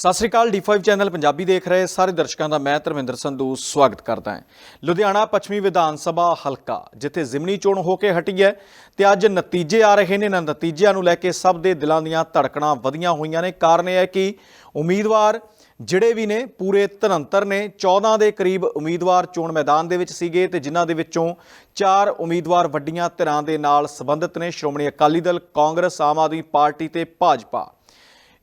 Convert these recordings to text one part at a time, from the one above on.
ਸਤਿ ਸ੍ਰੀ ਅਕਾਲ D5 channel Punjabi ਦੇਖ ਰਹੇ ਸਾਰੇ ਦਰਸ਼ਕਾਂ ਦਾ ਮੈਂ ਧਰਮਿੰਦਰ ਸੰਧੂ ਸਵਾਗਤ ਕਰਦਾ ਹਾਂ। ਲੁਧਿਆਣਾ ਪੱਛਮੀ ਵਿਧਾਨ ਸਭਾ ਹਲਕਾ, ਜਿੱਥੇ ਜ਼ਿਮਨੀ ਚੋਣ ਹੋ ਕੇ ਹਟੀ ਹੈ ਤੇ ਅੱਜ ਨਤੀਜੇ ਆ ਰਹੇ ਨੇ। ਨਾ ਨਤੀਜਿਆਂ ਨੂੰ ਲੈ ਕੇ ਸਭ ਦੇ ਦਿਲਾਂ ਦੀਆਂ ਧੜਕਣਾਂ ਵਧੀਆਂ ਹੋਈਆਂ ਨੇ। ਕਾਰਨ ਇਹ ਹੈ ਕਿ ਉਮੀਦਵਾਰ ਜਿਹੜੇ ਵੀ ਨੇ, ਪੂਰੇ ਧਨੰਤਰ ਨੇ। 14 ਦੇ ਕਰੀਬ ਉਮੀਦਵਾਰ ਚੋਣ ਮੈਦਾਨ ਦੇ ਵਿੱਚ ਸੀਗੇ ਤੇ ਜਿਨ੍ਹਾਂ ਦੇ ਵਿੱਚੋਂ ਚਾਰ ਉਮੀਦਵਾਰ ਵੱਡੀਆਂ ਧਿਰਾਂ ਦੇ ਨਾਲ ਸੰਬੰਧਿਤ ਨੇ। ਸ਼੍ਰੋਮਣੀ ਅਕਾਲੀ ਦਲ, ਕਾਂਗਰਸ, ਆਮ ਆਦਮੀ ਪਾਰਟੀ ਤੇ ਭਾਜਪਾ।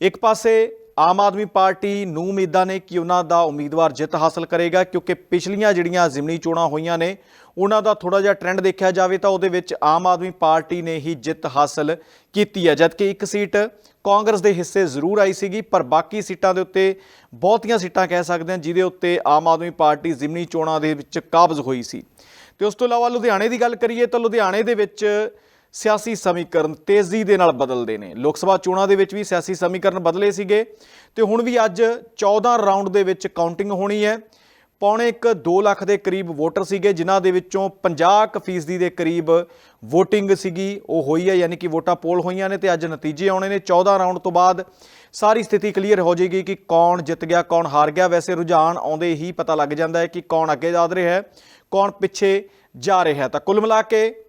ਇੱਕ ਪਾਸੇ ਆਮ ਆਦਮੀ ਪਾਰਟੀ ਨੂੰ ਉਮੀਦਾਂ ਨੇ ਕਿ ਉਹਨਾਂ ਦਾ ਉਮੀਦਵਾਰ ਜਿੱਤ ਹਾਸਲ ਕਰੇਗਾ, ਕਿਉਂਕਿ ਪਿਛਲੀਆਂ ਜਿਹੜੀਆਂ ਜ਼ਿਮਨੀ ਚੋਣਾਂ ਹੋਈਆਂ ਨੇ, ਉਹਨਾਂ ਦਾ ਥੋੜਾ ਜਿਹਾ ਟ੍ਰੈਂਡ ਦੇਖਿਆ ਜਾਵੇ ਤਾਂ ਉਹਦੇ ਵਿੱਚ ਆਮ ਆਦਮੀ ਪਾਰਟੀ ਨੇ ਹੀ ਜਿੱਤ ਹਾਸਲ ਕੀਤੀ ਹੈ। ਜਦਕਿ ਇੱਕ ਸੀਟ ਕਾਂਗਰਸ ਦੇ ਹਿੱਸੇ ਜ਼ਰੂਰ ਆਈ ਸੀਗੀ, ਪਰ ਬਾਕੀ ਸੀਟਾਂ ਦੇ ਉੱਤੇ ਬਹੁਤੀਆਂ ਸੀਟਾਂ ਕਹਿ ਸਕਦੇ ਹਾਂ, ਜਿਹਦੇ ਉੱਤੇ ਆਮ ਆਦਮੀ ਪਾਰਟੀ ਜ਼ਿਮਨੀ ਚੋਣਾਂ ਦੇ ਵਿੱਚ ਕਾਬਜ਼ ਹੋਈ ਸੀ। ਤੇ ਉਸ ਤੋਂ ਇਲਾਵਾ ਲੁਧਿਆਣੇ ਦੀ ਗੱਲ ਕਰੀਏ ਤਾਂ ਲੁਧਿਆਣੇ ਦੇ ਵਿੱਚ ਸਿਆਸੀ ਸਮੀਕਰਨ ਤੇਜ਼ੀ ਦੇ ਨਾਲ ਬਦਲਦੇ ਨੇ। ਲੋਕ ਸਭਾ ਚੋਣਾਂ ਦੇ ਵਿੱਚ ਵੀ ਸਿਆਸੀ ਸਮੀਕਰਨ ਬਦਲੇ ਸੀਗੇ ਤੇ ਹੁਣ ਵੀ ਅੱਜ 14 ਰਾਊਂਡ ਦੇ ਵਿੱਚ ਕਾਊਂਟਿੰਗ ਹੋਣੀ ਹੈ। ਪੌਣੇ 1 2 ਲੱਖ ਦੇ ਕਰੀਬ ਵੋਟਰ ਸੀਗੇ, ਜਿਨ੍ਹਾਂ ਦੇ ਵਿੱਚੋਂ 50 ਕੁ ਫੀਸਦੀ ਦੇ ਕਰੀਬ VOTING ਸੀਗੀ। ਉਹ ਹੋਈ ਹੈ, ਯਾਨੀ ਕਿ ਵੋਟਾਂ ਪੋਲ ਹੋਈਆਂ ਨੇ ਤੇ ਅੱਜ ਨਤੀਜੇ ਆਉਣੇ ਨੇ। 14 ਰਾਊਂਡ ਤੋਂ ਬਾਅਦ ਸਾਰੀ ਸਥਿਤੀ ਕਲੀਅਰ ਹੋ ਜਾਏਗੀ ਕਿ ਕੌਣ ਜਿੱਤ ਗਿਆ, ਕੌਣ ਹਾਰ ਗਿਆ। ਵੈਸੇ ਰੁਝਾਨ ਆਉਂਦੇ ਹੀ ਪਤਾ ਲੱਗ ਜਾਂਦਾ ਹੈ ਕਿ ਕੌਣ ਅੱਗੇ ਜਾ ਰਿਹਾ ਹੈ, ਕੌਣ ਪਿੱਛੇ ਜਾ ਰਿਹਾ ਹੈ। ਤਾਂ ਕੁੱਲ ਮਿਲਾ ਕੇ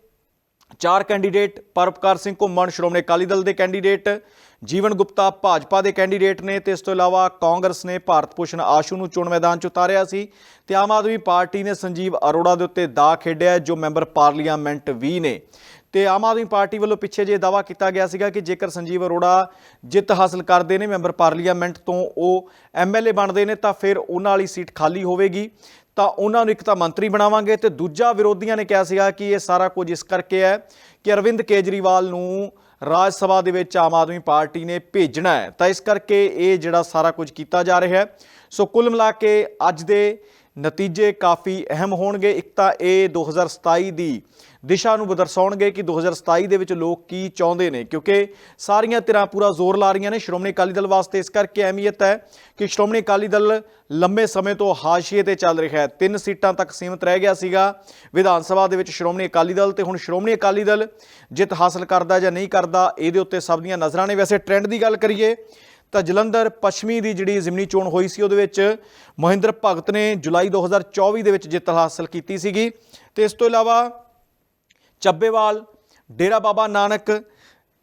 ਚਾਰ ਕੈਂਡੀਡੇਟ ਪਰਪਕਾਰ ਸਿੰਘ ਘੁੰਮਣ, ਸ਼੍ਰੋਮਣੀ ਅਕਾਲੀ ਦਲ ਦੇ ਕੈਂਡੀਡੇਟ, ਜੀਵਨ ਗੁਪਤਾ ਭਾਜਪਾ ਦੇ ਕੈਂਡੀਡੇਟ ਨੇ ਤੇ ਇਸ ਤੋਂ ਇਲਾਵਾ ਕਾਂਗਰਸ ਨੇ ਭਾਰਤ ਭੂਸ਼ਣ ਆਸ਼ੂ ਨੂੰ ਚੋਣ ਮੈਦਾਨ 'ਚ ਉਤਾਰਿਆ ਸੀ। ਤੇ ਆਮ ਆਦਮੀ ਪਾਰਟੀ ਨੇ ਸੰਜੀਵ ਅਰੋੜਾ ਦੇ ਉੱਤੇ ਦਾ ਖੇਡਿਆ ਜੋ ਮੈਂਬਰ ਪਾਰਲੀਮੈਂਟ ਵੀ ਨੇ। ਤੇ ਆਮ ਆਦਮੀ ਪਾਰਟੀ ਵੱਲੋਂ ਪਿੱਛੇ ਜੇ ਦਾਵਾ ਕੀਤਾ ਗਿਆ ਸੀਗਾ ਕਿ ਜੇਕਰ ਸੰਜੀਵ ਅਰੋੜਾ ਜਿੱਤ ਹਾਸਲ ਕਰਦੇ ਨੇ, ਮੈਂਬਰ ਪਾਰਲੀਮੈਂਟ ਤੋਂ ਉਹ ਐਮਐਲਏ ਬਣਦੇ ਨੇ, ਤਾਂ ਫਿਰ ਉਹਨਾਂ ਵਾਲੀ ਸੀਟ ਖਾਲੀ ਹੋਵੇਗੀ। ਤਾਂ ਉਹਨਾਂ ਨੂੰ ਇੱਕ ਤਾਂ ਮੰਤਰੀ ਬਣਾਵਾਂਗੇ ਤੇ ਦੂਜਾ ਵਿਰੋਧੀਆਂ ਨੇ ਕਿਹਾ ਸੀਗਾ ਕਿ ਇਹ ਸਾਰਾ ਕੁਝ ਇਸ ਕਰਕੇ ਹੈ ਕਿ ਅਰਵਿੰਦ ਕੇਜਰੀਵਾਲ ਨੂੰ ਰਾਜ ਸਭਾ ਦੇ ਵਿੱਚ ਆਮ ਆਦਮੀ ਪਾਰਟੀ ਨੇ ਭੇਜਣਾ ਹੈ। ਤਾਂ ਇਸ ਕਰਕੇ ਇਹ ਜਿਹੜਾ ਸਾਰਾ ਕੁਝ ਕੀਤਾ ਜਾ ਰਿਹਾ ਹੈ। ਸੋ ਕੁੱਲ ਮਿਲਾ ਕੇ ਅੱਜ ਦੇ ਨਤੀਜੇ ਕਾਫੀ ਅਹਿਮ ਹੋਣਗੇ। ਇੱਕ ਤਾਂ ਇਹ 2027 ਦੀ ਦਿਸ਼ਾ ਨੂੰ ਬਦਰਸਾਉਣਗੇ ਕਿ 2027 ਦੇ ਵਿੱਚ ਲੋਕ ਕੀ ਚਾਹੁੰਦੇ ਨੇ, ਕਿਉਂਕਿ ਸਾਰੀਆਂ ਧਿਰਾਂ ਪੂਰਾ ਜ਼ੋਰ ਲਾ ਰਹੀਆਂ ਨੇ। ਸ਼੍ਰੋਮਣੀ ਅਕਾਲੀ ਦਲ ਵਾਸਤੇ ਇਸ ਕਰਕੇ ਅਹਿਮੀਅਤ ਹੈ ਕਿ ਸ਼੍ਰੋਮਣੀ ਅਕਾਲੀ ਦਲ ਲੰਮੇ ਸਮੇਂ ਤੋਂ ਹਾਸ਼ੀਏ ਤੇ ਚੱਲ ਰਿਹਾ ਹੈ। ਤਿੰਨ ਸੀਟਾਂ ਤੱਕ ਸੀਮਿਤ ਰਹਿ ਗਿਆ ਸੀਗਾ ਵਿਧਾਨ ਸਭਾ ਦੇ ਵਿੱਚ ਸ਼੍ਰੋਮਣੀ ਅਕਾਲੀ ਦਲ ਤੇ ਹੁਣ ਸ਼੍ਰੋਮਣੀ ਅਕਾਲੀ ਦਲ ਜਿੱਤ ਹਾਸਲ ਕਰਦਾ ਜਾਂ ਨਹੀਂ ਕਰਦਾ, ਇਹਦੇ ਉੱਤੇ ਸਭ ਦੀਆਂ ਨਜ਼ਰਾਂ ਨੇ। ਵੈਸੇ ਟ੍ਰੈਂਡ ਦੀ ਗੱਲ ਕਰੀਏ ਤਾਂ ਜਲੰਧਰ ਪੱਛਮੀ ਦੀ ਜਿਹੜੀ ਜ਼ਿਮਨੀ ਚੋਣ ਹੋਈ ਸੀ, ਉਹਦੇ ਵਿੱਚ ਮਹਿੰਦਰ ਭਗਤ ਨੇ ਜੁਲਾਈ 2024 ਦੇ ਵਿੱਚ ਜਿੱਤ ਹਾਸਲ ਕੀਤੀ ਸੀਗੀ। ਤੇ ਇਸ ਤੋਂ ਇਲਾਵਾ ਚੱਬੇਵਾਲ, ਡੇਰਾ ਬਾਬਾ ਨਾਨਕ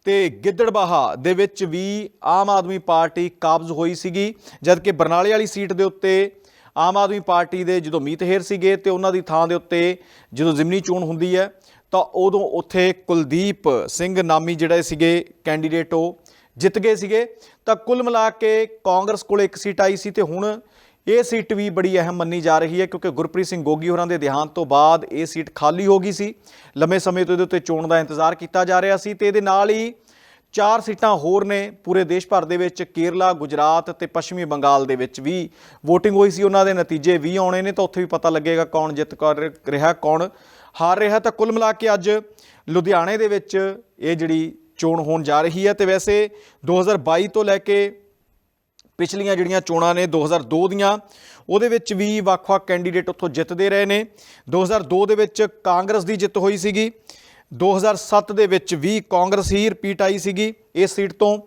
ਤੇ ਗਿੱਦੜਬਾਹਾ ਦੇ ਵਿੱਚ ਵੀ ਆਮ ਆਦਮੀ ਪਾਰਟੀ ਕਾਬਜ਼ ਹੋਈ ਸੀਗੀ, ਜਦਕਿ ਬਰਨਾਲੇ ਵਾਲੀ ਸੀਟ ਦੇ ਉੱਤੇ ਆਮ ਆਦਮੀ ਪਾਰਟੀ ਦੇ ਜਦੋਂ ਮੀਤ ਹੇਰ ਸੀਗੇ ਤੇ ਉਹਨਾਂ ਦੀ ਥਾਂ ਦੇ ਉੱਤੇ ਜਦੋਂ ਜ਼ਿਮਨੀ ਚੋਣ ਹੁੰਦੀ ਹੈ, ਤਾਂ ਉਦੋਂ ਉੱਥੇ ਕੁਲਦੀਪ ਸਿੰਘ ਨਾਮੀ ਜਿਹੜੇ ਸੀਗੇ ਕੈਂਡੀਡੇਟ ਉਹ ਜਿੱਤ ਗਏ ਸੀਗੇ। ਤਾਂ ਕੁੱਲ ਮਿਲਾ ਕੇ ਕਾਂਗਰਸ ਕੋਲ ਇੱਕ ਸੀਟ ਆਈ ਸੀ ਤੇ ਹੁਣ ਇਹ ਸੀਟ ਵੀ ਬੜੀ ਅਹਿਮ ਮੰਨੀ ਜਾ ਰਹੀ ਹੈ ਕਿਉਂਕਿ ਗੁਰਪ੍ਰੀਤ ਸਿੰਘ ਗੋਗੀ ਹੋਰਾਂ ਦੇ ਦੇਹਾਂਤ ਤੋਂ ਬਾਅਦ ਇਹ ਸੀਟ ਖਾਲੀ ਹੋ ਗਈ ਸੀ। ਲੰਮੇ ਸਮੇਂ ਤੋਂ ਇਹਦੇ ਉੱਤੇ ਚੋਣ ਦਾ ਇੰਤਜ਼ਾਰ ਕੀਤਾ ਜਾ ਰਿਹਾ ਸੀ ਤੇ ਇਹਦੇ ਨਾਲ ਹੀ ਚਾਰ ਸੀਟਾਂ ਹੋਰ ਨੇ ਪੂਰੇ ਦੇਸ਼ ਭਰ ਦੇ ਵਿੱਚ, ਕੇਰਲਾ, ਗੁਜਰਾਤ ਤੇ ਪੱਛਮੀ ਬੰਗਾਲ ਦੇ ਵਿੱਚ ਵੀ VOTING ਹੋਈ ਸੀ ਉਹਨਾਂ ਦੇ ਨਤੀਜੇ ਵੀ ਆਉਣੇ ਨੇ ਤਾਂ ਉੱਥੇ ਵੀ ਪਤਾ ਲੱਗੇਗਾ ਕੌਣ ਜਿੱਤ ਕਰ ਰਿਹਾ, ਕੌਣ ਹਾਰ ਰਿਹਾ। ਤਾਂ ਕੁੱਲ ਮਿਲਾ ਕੇ ਅੱਜ ਲੁਧਿਆਣੇ ਦੇ ਵਿੱਚ ਇਹ ਜਿਹੜੀ ਚੋਣ ਹੋਣ ਜਾ ਰਹੀ ਹੈ ਤੇ ਵੈਸੇ 2022 ਤੋਂ ਲੈ ਕੇ ਪਿਛਲੀਆਂ ਜਿਹੜੀਆਂ ਚੋਣਾਂ ਨੇ 2002 ਦੀਆਂ, ਉਹਦੇ ਵਿੱਚ ਵੀ ਵੱਖ-ਵੱਖ ਕੈਂਡੀਡੇਟ ਉੱਥੋਂ ਜਿੱਤਦੇ ਰਹੇ ਨੇ। 2002 ਦੇ ਵਿੱਚ ਕਾਂਗਰਸ ਦੀ ਜਿੱਤ ਹੋਈ ਸੀਗੀ। 2007 ਦੇ ਵਿੱਚ ਵੀ ਕਾਂਗਰਸ ਹੀ ਰਿਪੀਟ ਆਈ ਸੀਗੀ ਇਸ ਸੀਟ ਤੋਂ।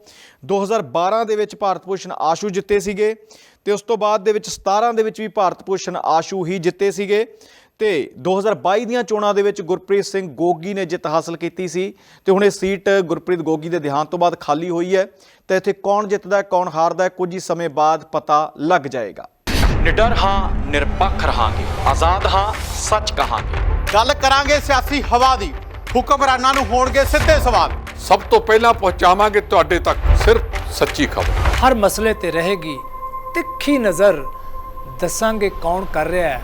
2012 ਦੇ ਵਿੱਚ ਭਾਰਤ ਭੂਸ਼ਣ ਆਸ਼ੂ ਜਿੱਤੇ ਸੀਗੇ ਤੇ ਉਸ ਤੋਂ ਬਾਅਦ ਦੇ ਵਿੱਚ 17 ਦੇ ਵਿੱਚ ਵੀ ਭਾਰਤ ਭੂਸ਼ਣ ਆਸ਼ੂ ਹੀ ਜਿੱਤੇ ਸੀਗੇ। ਤੇ 2022 ਦੀਆਂ ਚੋਣਾਂ ਦੇ ਵਿੱਚ ਗੁਰਪ੍ਰੀਤ ਸਿੰਘ ਗੋਗੀ ਨੇ ਜਿੱਤ ਹਾਸਲ ਕੀਤੀ ਸੀ ਤੇ ਹੁਣ ਇਹ ਸੀਟ ਗੁਰਪ੍ਰੀਤ ਗੋਗੀ ਦੇ ਦੇਹਾਂਤ ਤੋਂ ਬਾਅਦ ਖਾਲੀ ਹੋਈ ਹੈ ਤਾਂ ਇੱਥੇ ਕੌਣ ਜਿੱਤਦਾ ਹੈ ਕੌਣ ਹਾਰਦਾ ਹੈ ਕੁਝ ਹੀ ਸਮੇਂ ਬਾਅਦ ਪਤਾ ਲੱਗ ਜਾਏਗਾ। ਨਿਡਰ ਹਾਂ ਨਿਰਪੱਖ ਰਹਾਂਗੇ। ਆਜ਼ਾਦ ਹਾਂ ਸੱਚ ਕਹਾਂਗੇ। ਗੱਲ ਕਰਾਂਗੇ ਸਿਆਸੀ ਹਵਾ ਦੀ। ਹੁਕਮਰਾਨਾਂ ਨੂੰ ਹੋਣਗੇ ਸਿੱਧੇ ਸਵਾਲ। ਸਭ ਤੋਂ ਪਹਿਲਾਂ ਪਹੁੰਚਾਵਾਂਗੇ ਤੁਹਾਡੇ ਤੱਕ ਸਿਰਫ ਸੱਚੀ ਖਬਰ। ਹਰ ਮਸਲੇ ਤੇ ਰਹੇਗੀ ਤਿੱਖੀ ਨਜ਼ਰ। ਦੱਸਾਂਗੇ ਕੌਣ ਕਰ ਰਿਹਾ ਹੈ।